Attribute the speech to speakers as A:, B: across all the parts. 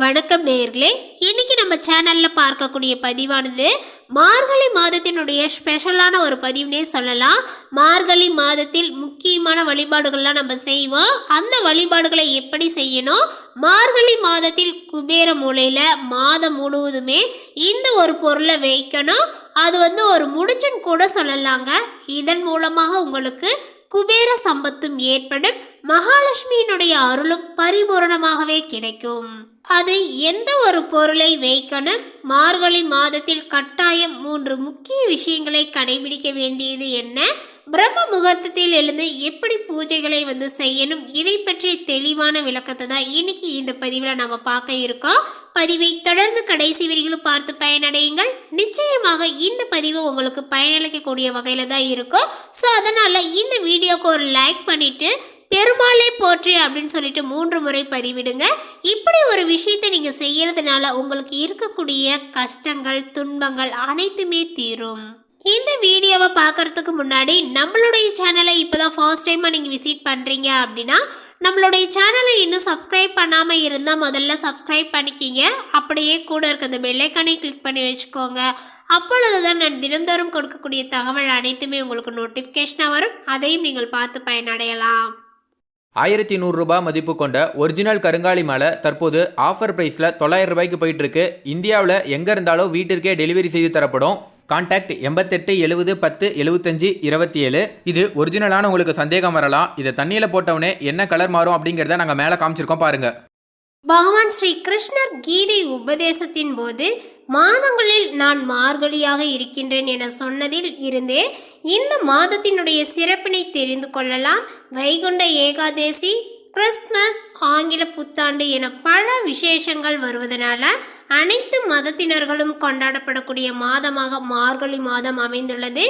A: வணக்கம் நேயர்களே இன்னைக்கு நம்ம சேனல்ல பார்க்கக்கூடிய பதிவானது மார்கழி மாதத்தினுடைய ஸ்பெஷலான ஒரு பதிவுனே சொல்லலாம். மார்கழி மாதத்தில் முக்கியமான வழிபாடுகள்லாம் நம்ம செய்வோம். அந்த வழிபாடுகளை எப்படி செய்யணும்? மார்கழி மாதத்தில் குபேர மூலையில மாதம் முழுவதுமே இந்த ஒரு பொருளை வைக்கணும். அது வந்து ஒரு முடிச்சுன்னு கூட சொல்லலாங்க. இதன் மூலமாக உங்களுக்கு குபேர சம்பத்தும் ஏற்படும். மகாலட்சுமியினுடைய அருளும் பரிபூரணமாகவே கிடைக்கும். அது எந்த ஒரு பொருளை வைக்கணும்? மார்கழி மாதத்தில் கட்டாயம் மூன்று முக்கிய விஷயங்களை கடைபிடிக்க வேண்டியது என்ன? பிரம்ம முகூர்த்தத்தில் இருந்து எப்படி பூஜைகளை வந்து செய்யணும்? இதை பற்றிய தெளிவான விளக்கத்தை தான் இன்னைக்கு இந்த பதிவில் நம்ம பார்க்க இருக்கோம். பதிவை தொடர்ந்து கடைசி வரிகளும் பார்த்து பயனடையுங்கள். நிச்சயமாக இந்த பதிவு உங்களுக்கு பயனளிக்கக்கூடிய வகையில் தான் இருக்கும். ஸோ அதனால் இந்த வீடியோக்கு ஒரு லைக் பண்ணிவிட்டு பெருமாளை காற்று அப்படின்னு சொல்லிட்டு மூன்று முறை பதிவிடுங்க. இப்படி ஒரு விஷயத்தை நீங்கள் செய்யறதுனால உங்களுக்கு இருக்கக்கூடிய கஷ்டங்கள் துன்பங்கள் அனைத்துமே தீரும். இந்த வீடியோவை பார்க்கறதுக்கு முன்னாடி நம்மளுடைய சேனலை இப்போ தான் ஃபர்ஸ்ட் டைமாக நீங்கள் விசிட் பண்ணுறீங்க அப்படின்னா நம்மளுடைய சேனலை இன்னும் சப்ஸ்கிரைப் பண்ணாமல் இருந்தால் முதல்ல சப்ஸ்கிரைப் பண்ணிக்கிங்க. அப்படியே கூட இருக்க அந்த பெல்லைக்கானே கிளிக் பண்ணி வச்சுக்கோங்க. அப்பொழுது தான் நான் தினந்தோறும் கொடுக்கக்கூடிய தகவல் அனைத்துமே உங்களுக்கு நோட்டிஃபிகேஷனாக வரும். அதையும் நீங்கள் பார்த்து பயனடையலாம்.
B: ஆயிரத்தி நூறுரூபா மதிப்பு கொண்ட ஒரிஜினல் கருங்காலி மாலை தற்போது ஆஃபர் ப்ரைஸில் தொள்ளாயிரம் ரூபாய்க்கு போயிட்டுருக்கு. இந்தியாவில் எங்கே இருந்தாலும் வீட்டிற்கே டெலிவரி செய்து தரப்படும். கான்டாக்ட் எண்பத்தெட்டு எழுபது பத்து எழுபத்தஞ்சு இருபத்தி ஏழு இது ஒரிஜினலான உங்களுக்கு சந்தேகம் வரலாம். இதை தண்ணியில் போட்டவுடனே என்ன கலர் மாறும் அப்படிங்கிறத நாங்கள் மேலே காமிச்சிருக்கோம் பாருங்கள்
A: பகவான் ஸ்ரீ கிருஷ்ணர் கீதை உபதேசத்தின் போது மாதங்களில் நான் மார்கழியாக இருக்கின்றேன் என சொன்னதில் இருந்தே இந்த மாதத்தினுடைய சிறப்பினை தெரிந்து கொள்ளலாம். வைகுண்ட ஏகாதேசி கிறிஸ்துமஸ் ஆங்கில புத்தாண்டு என பல விசேஷங்கள் வருவதனால அனைத்து மதத்தினர்களும் கொண்டாடப்படக்கூடிய மாதமாக மார்கழி மாதம் அமைந்துள்ளது.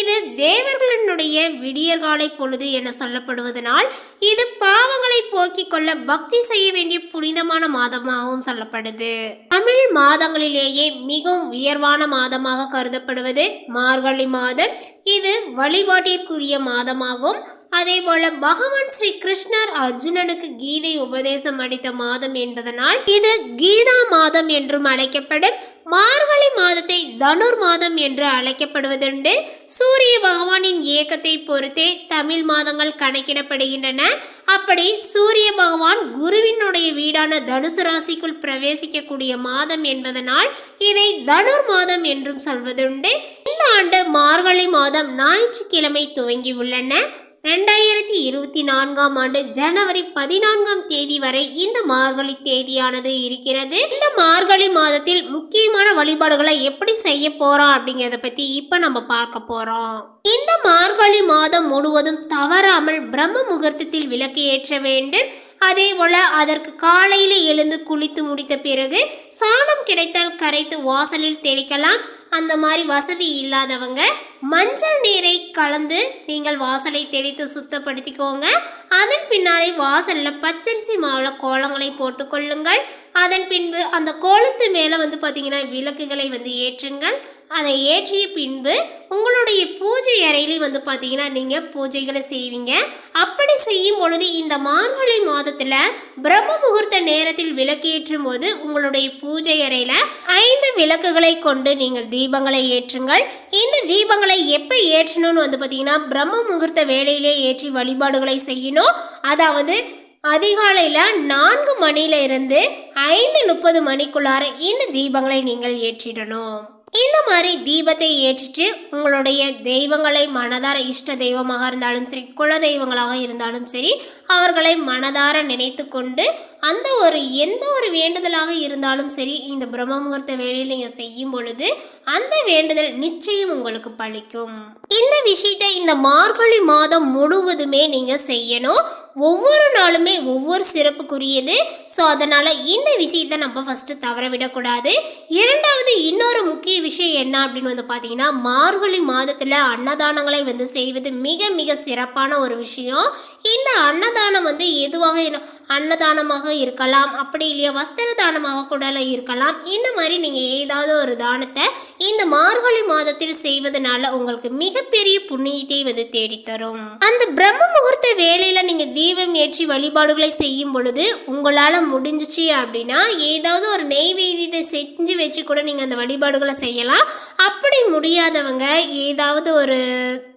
A: இது தேவர்களினுடைய விடியற்காலை பொழுது என சொல்லப்படுவதனால் இது பாவங்களை போக்கிக் கொள்ள பக்தி செய்ய வேண்டிய புனிதமான மாதமாகவும் சொல்லப்படுது. தமிழ் மாதங்களிலேயே மிகவும் உயர்வான மாதமாக கருதப்படுவது மார்கழி மாதம். இது வழிபாட்டிற்குரிய மாதமாகும். அதே போல பகவான் ஸ்ரீ கிருஷ்ணர் அர்ஜுனனுக்கு கீதை உபதேசம் அளித்த மாதம் என்பதனால் இது கீதா மாதம் என்றும் அழைக்கப்படும். மார்கழி மாதத்தை தனுர் மாதம் என்று அழைக்கப்படுவதுண்டு. சூரிய பகவானின் இயக்கத்தை பொறுத்தே தமிழ் மாதங்கள் கணக்கிடப்படுகின்றன. அப்படி சூரிய பகவான் குருவினுடைய வீடான தனுசு ராசிக்குள் பிரவேசிக்கக்கூடிய மாதம் என்பதனால் இதை தனுர் மாதம் என்றும் சொல்வதுண்டு. இந்த ஆண்டு மார்கழி மாதம் ஞாயிற்றுக்கிழமை துவங்கி உள்ளன ரெண்டாயிரத்தி இருபத்தி நான்காம் ஆண்டு ஜனவரி பதினான்காம் தேதி வரை இந்த மார்கழி தேதியானது இருக்கிறது. இந்த மார்கழி மாதத்தில் முக்கியமான வழிபாடுகளை எப்படி செய்ய போறோம் அப்படிங்கிறத பத்தி இப்ப நம்ம பார்க்க போறோம். இந்த மார்கழி மாதம் முழுவதும் தவறாமல் பிரம்ம முகூர்த்தத்தில் விளக்கு ஏற்ற வேண்டும். அதே போல அதற்கு காலையில் எழுந்து குளித்து முடித்த பிறகு சாணம் கிடைத்தால் கரைத்து வாசலில் தெளிக்கலாம். அந்த மாதிரி வசதி இல்லாதவங்க மஞ்சள் நீரை கலந்து நீங்கள் வாசலை தெளித்து சுத்தப்படுத்திக்கோங்க. அதன் பின்னாலே வாசலில் பச்சரிசி மாவில் கோலங்களை போட்டுக்கொள்ளுங்கள் அதன் பின்பு அந்த கோலத்து மேலே வந்து பார்த்தீங்கன்னா விளக்குகளை வந்து ஏற்றுங்கள். அதை ஏற்றிய பின்பு உங்களுடைய பூஜை அறையிலையும் வந்து பார்த்தீங்கன்னா நீங்கள் பூஜைகளை செய்வீங்க. அப்படி செய்யும் பொழுது இந்த மார்கழி மாதத்தில் பிரம்ம முகூர்த்த நேரத்தில் விளக்கேற்றும் போது உங்களுடைய பூஜை அறையில் ஐந்து விளக்குகளை கொண்டு நீங்கள் தீபங்களை ஏற்றுங்கள். இந்த தீபங்களை எப்போ ஏற்றணும்னு வந்து பார்த்தீங்கன்னா பிரம்ம முகூர்த்த வேலையிலே ஏற்றி வழிபாடுகளை செய்யணும். அதாவது அதிகாலையில் நான்கு மணியில இருந்து ஐந்து முப்பது மணிக்குள்ளார இந்த தீபங்களை நீங்கள் ஏற்றிடணும். இந்த மாதிரி தீபத்தை ஏற்றிட்டு உங்களுடைய தெய்வங்களை மனதார இஷ்ட தெய்வமாக இருந்தாலும் சரி குல தெய்வங்களாக இருந்தாலும் சரி அவர்களை மனதார நினைத்து கொண்டு அந்த ஒரு எந்த ஒரு வேண்டுதலாக இருந்தாலும் சரி இந்த பிரம்ம முகூர்த்த வேலையில் நீங்கள் செய்யும் பொழுது அந்த வேண்டுதல் நிச்சயம் உங்களுக்கு பழிக்கும். இந்த விஷயத்தை இந்த மார்கழி மாதம் முழுவதுமே நீங்கள் செய்யணும். ஒவ்வொரு நாளுமே ஒவ்வொரு சிறப்புக்குரியது. ஸோ அதனால் இந்த விஷயத்தை நம்ம ஃபஸ்ட்டு தவற விடக்கூடாது. இரண்டாவது இன்னொரு முக்கிய விஷயம் என்ன அப்படின்னு வந்து பார்த்தீங்கன்னா மார்கழி மாதத்தில் அன்னதானங்களை வந்து செய்வது மிக மிக சிறப்பான ஒரு விஷயம். இந்த அன்னதானம் வந்து எதுவாக அன்னதானமாக இருக்கலாம் அப்படி இல்லையா? வஸ்திர தானமாக கூட இருக்கலாம். இந்த மாதிரி நீங்கள் ஏதாவது ஒரு தானத்தை இந்த மார்கழி மாதத்தில் செய்வதனால உங்களுக்கு மிகப்பெரிய புண்ணியத்தை வந்து தேடித்தரும். அந்த பிரம்ம முகூர்த்த வேலையில் நீங்கள் தீபம் ஏற்றி வழிபாடுகளை செய்யும் பொழுது உங்களால் முடிஞ்சிச்சு அப்படின்னா ஏதாவது ஒரு நெய்வேதியத்தை செஞ்சு வச்சு கூட நீங்கள் அந்த வழிபாடுகளை செய்யலாம். அப்படி முடியாதவங்க ஏதாவது ஒரு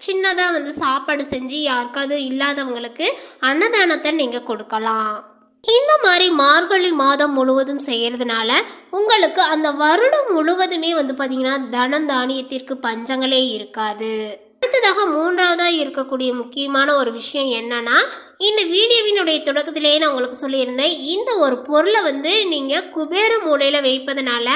A: சின்னதாக வந்து சாப்பாடு செஞ்சு யாருக்காவது இல்லாதவங்களுக்கு அன்னதானத்தை நீங்கள் கொடுக்கலாம். இந்த மாதிரி மார்கழி மாதம் முழுவதும் செய்கிறதுனால உங்களுக்கு அந்த வருடம் முழுவதுமே வந்து பார்த்திங்கன்னா தனம் தானியத்திற்கு பஞ்சங்களே இருக்காது. அடுத்ததாக மூன்றாவதாக இருக்கக்கூடிய முக்கியமான ஒரு விஷயம் என்னன்னா இந்த வீடியோவினுடைய தொடக்கத்திலேயே நான் உங்களுக்கு சொல்லியிருந்தேன் இந்த ஒரு பொருளை வந்து நீங்கள் குபேர மூலையில் வைப்பதனால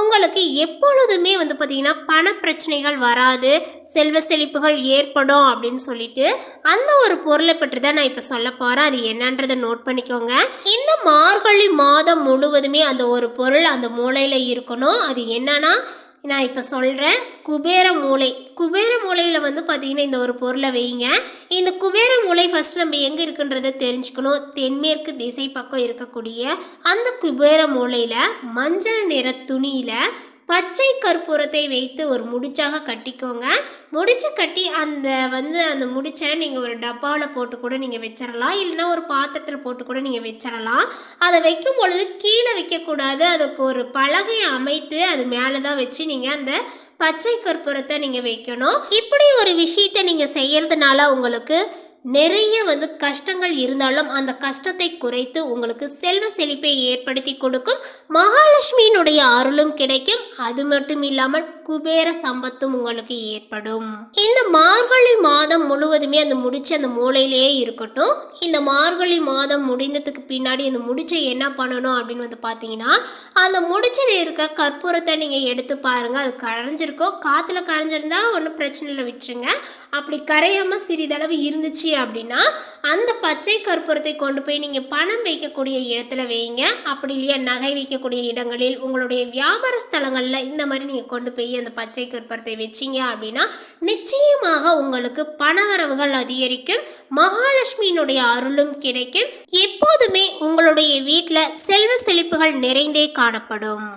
A: உங்களுக்கு எப்பொழுதுமே வந்து பார்த்திங்கன்னா பண பிரச்சனைகள் வராது செல்வ செழிப்புகள் ஏற்படும் அப்படின்னு சொல்லிட்டு அந்த ஒரு பொருளை பற்றி தான் நான் இப்போ சொல்ல போகிறேன் அது என்னன்றதை நோட் பண்ணிக்கோங்க. இந்த மார்கழி மாதம் முழுவதுமே அந்த ஒரு பொருள் அந்த மூலையில் இருக்கணும். அது என்னன்னா நான் இப்போ சொல்கிறேன் குபேர மூளை. குபேர மூளையில் வந்து பார்த்தீங்கன்னா இந்த ஒரு பொருளை வைங்க இந்த குபேர மூளை ஃபஸ்ட் நம்ம எங்கே இருக்குன்றதை தெரிஞ்சுக்கணும். தென்மேற்கு திசை பக்கம் இருக்கக்கூடிய அந்த குபேர மூளையில் மஞ்சள் நிற துணியில் பச்சை கற்பூரத்தை வைத்து ஒரு முடிச்சாக கட்டிக்கோங்க. முடிச்சு கட்டி அந்த வந்து அந்த முடிச்சை நீங்கள் ஒரு டப்பாவில் போட்டு கூட நீங்கள் வச்சிடலாம் இல்லைன்னா ஒரு பாத்திரத்தில் போட்டு கூட நீங்கள் வச்சிடலாம் அதை வைக்கும் பொழுது கீழே வைக்கக்கூடாது. அதுக்கு ஒரு பலகையை அமைத்து அது மேலே தான் வச்சு நீங்கள் அந்த பச்சை கற்பூரத்தை நீங்கள் வைக்கணும். இப்படி ஒரு விஷயத்தை நீங்கள் செய்கிறதுனால உங்களுக்கு நிறைய வந்து கஷ்டங்கள் இருந்தாலும் அந்த கஷ்டத்தை குறைத்து உங்களுக்கு செல்வ செழிப்பை ஏற்படுத்தி கொடுக்கும் மகாலட்சுமியினுடைய அருளும் கிடைக்கும். அது மட்டும் இல்லாமல் குபேர சம்பத்தும் உங்களுக்கு ஏற்படும். இந்த மார்கழி மாதம் முழுவதுமே அந்த முடிச்சு அந்த மூளையிலேயே இருக்கட்டும். இந்த மார்கழி மாதம் முடிந்ததுக்கு பின்னாடி அந்த முடிச்சை என்ன பண்ணணும் அப்படின்னு வந்து பார்த்தீங்கன்னா அந்த முடிச்சில் இருக்க கற்பூரத்தை நீங்கள் எடுத்து பாருங்கள் அது கரைஞ்சிருக்கோ காற்றுல கரைஞ்சிருந்தா ஒன்றும் பிரச்சனை இல்லை விட்டுருங்க. அப்படி கரையாமல் சிறிதளவு இருந்துச்சு அப்படின்னா அந்த பச்சை கற்பூரத்தை கொண்டு போய் நீங்கள் பணம் வைக்கக்கூடிய இடத்துல வைங்க. அப்படி இல்லையா நகை வைக்கக்கூடிய இடங்களில் உங்களுடைய வியாபார ஸ்தலங்களில் இந்த மாதிரி நீங்கள் கொண்டு போய் அந்த பச்சை கற்பூரத்தை வச்சீங்க அப்படின்னா நிச்சயமாக உங்களுக்கு பணவரவுகள் அதிகரிக்கும். மகாலட்சுமியினுடைய அருளும் கிடைக்கும். எப்போதுமே உங்களுடைய வீட்டில் செல்வ செழிப்புகள் நிறைந்தே காணப்படும்.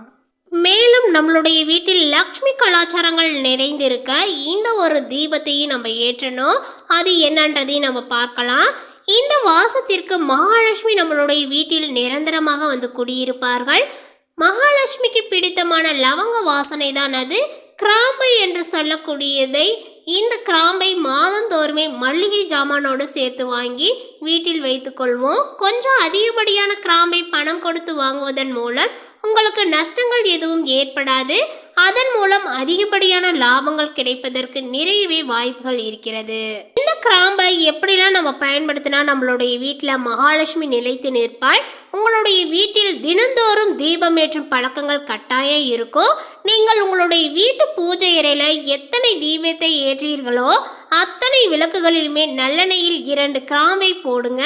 A: மேலும் நம்மளுடைய வீட்டில் லக்ஷ்மி கலாச்சாரங்கள் நிறைந்திருக்க இந்த ஒரு தீபத்தையும் நம்ம ஏற்றணும். அது என்னன்றதையும் நம்ம பார்க்கலாம். இந்த வாசத்திற்கு மகாலட்சுமி நம்மளுடைய வீட்டில் நிரந்தரமாக வந்து குடியிருப்பார்கள். மகாலட்சுமிக்கு பிடித்தமான லவங்க வாசனை தான் அது. கிராம்பு என்று சொல்லக்கூடியதை இந்த கிராம்பை மாதந்தோறுமே மல்லிகை ஜாமானோடு சேர்த்து வாங்கி வீட்டில் வைத்துக்கொள்வோம் கொஞ்சம் அதிகப்படியான கிராம்பை பணம் கொடுத்து வாங்குவதன் மூலம் உங்களுக்கு நஷ்டங்கள் எதுவும் ஏற்படாது. அதன் மூலம் அதிகப்படியான லாபங்கள் கிடைப்பதற்கு நிறையவே வாய்ப்புகள் இருக்கிறது. இந்த கிராம்பை எப்படிலாம் நம்ம பயன்படுத்தினா நம்மளுடைய வீட்டில் மகாலட்சுமி நிலைத்து நிற்பாள். உங்களுடைய வீட்டில் தினந்தோறும் தீபம் ஏற்றும் பழக்கங்கள் கட்டாயம் இருக்கும். நீங்கள் உங்களுடைய வீட்டு பூஜை அறையில் எத்தனை தீபத்தை ஏற்றீர்களோ அத்தனை விளக்குகளிலுமே நல்லெண்ணெயில் இரண்டு கிராம்பை போடுங்க.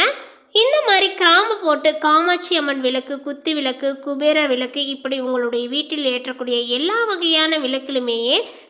A: இந்த மாதிரி கிராம்பு போட்டு காமாட்சி அம்மன் விளக்கு குத்து விளக்கு குபேர விளக்கு இப்படி உங்களுடைய வீட்டில் ஏற்றக்கூடிய எல்லா வகையான விளக்கிலுமே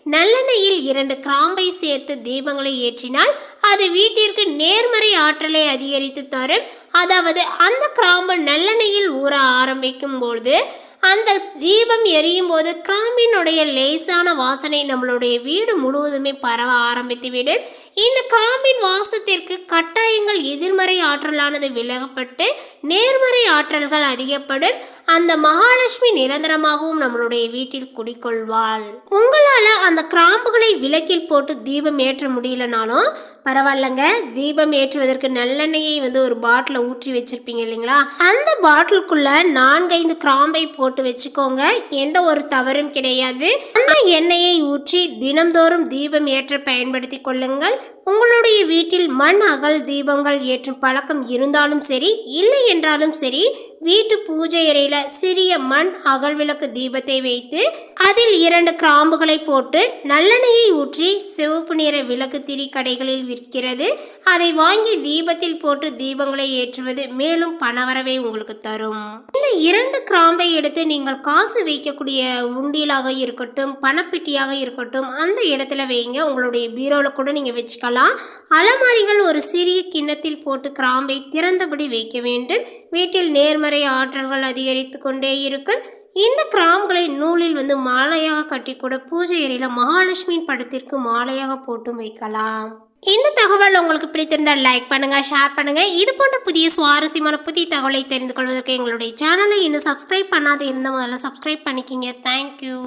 A: நல்லெண்ணெயில் இரண்டு கிராம்பை சேர்த்து தீபங்களை ஏற்றினால் அது வீட்டிற்கு நேர்மறை ஆற்றலை அதிகரித்து தரும். அதாவது அந்த கிராம்பு நல்லெண்ணெயில் ஊற ஆரம்பிக்கும் பொழுது அந்த தீபம் எரியும் போது கிராம்பினுடைய லேசான வாசனை நம்மளுடைய வீடு முழுவதுமே பரவ ஆரம்பித்து விடும் இந்த கிராம்பின் வாசத்திற்கு கட்டாயங்கள் எதிர்மறை ஆற்றலானது விலகப்பட்டு நேர்மறை ஆற்றல்கள் அதிகப்படும். அந்த மகாலட்சுமி நிரந்தரமாகவும் நம்மளுடைய வீட்டில் குடிக்கொள்வாள் உங்களால் அந்த கிராம்புகளை விளக்கில் போட்டு தீபம் ஏற்ற முடியலனாலும் பரவாயில்லைங்க. தீபம் ஏற்றுவதற்கு நல்லெண்ணெயை வந்து ஒரு பாட்டில் ஊற்றி வச்சிருப்பீங்க இல்லைங்களா? அந்த பாட்டிலுக்குள்ள நான்கைந்து கிராம்பை போட்டு வச்சுக்கோங்க. எந்த ஒரு தவறும் கிடையாது. அந்த எண்ணெயை ஊற்றி தினம்தோறும் தீபம் ஏற்ற பயன்படுத்தி கொள்ளுங்கள். உங்களுடைய வீட்டில் மண் அகல் தீபங்கள் ஏற்றும் பழக்கம் இருந்தாலும் சரி இல்லை என்றாலும் சரி வீட்டு பூஜை அறையில் சிறிய மண் அகல் விளக்கு தீபத்தை வைத்து அதில் இரண்டு கிராம்புகளை போட்டு நல்லெண்ணெயை ஊற்றி சிவப்பு நிற விளக்கு திரி கடைகளில் விற்கிறது. அதை வாங்கி தீபத்தில் போட்டு தீபங்களை ஏற்றுவது மேலும் பணவரவை உங்களுக்கு தரும். இந்த இரண்டு கிராம்பை எடுத்து நீங்கள் காசு வைக்கக்கூடிய உண்டியலாக இருக்கட்டும் பணப்பெட்டியாக இருக்கட்டும் அந்த இடத்துல வைங்க. உங்களுடைய பீரோவில் கூட நீங்கள் வச்சுக்கலாம். அலமாரிகள் ஒரு சிறிய கிண்ணத்தில் போட்டு கிராம்பை திறந்தபடி வைக்க வேண்டும். வீட்டில் நேர்மறை ஆற்றல்கள் அதிகரித்து கொண்டே இருக்கும். இந்த கிராம்களை நூலில் வந்து மாலையாக கட்டி கூட பூஜை அறையில் மகாலட்சுமியின் படத்திற்கு மாலையாக போட்டும் வைக்கலாம். இந்த தகவல் உங்களுக்கு பிடித்திருந்தால் லைக் பண்ணுங்க ஷேர் பண்ணுங்க. இது போன்ற புதிய சுவாரஸ்யமான புதிய தகவலை தெரிந்து கொள்வதற்கு எங்களுடைய சேனலை இன்னும் சப்ஸ்கிரைப் பண்ணாத இருந்த முதல்ல சப்ஸ்கிரைப் பண்ணிக்கிங்க. தேங்க்யூ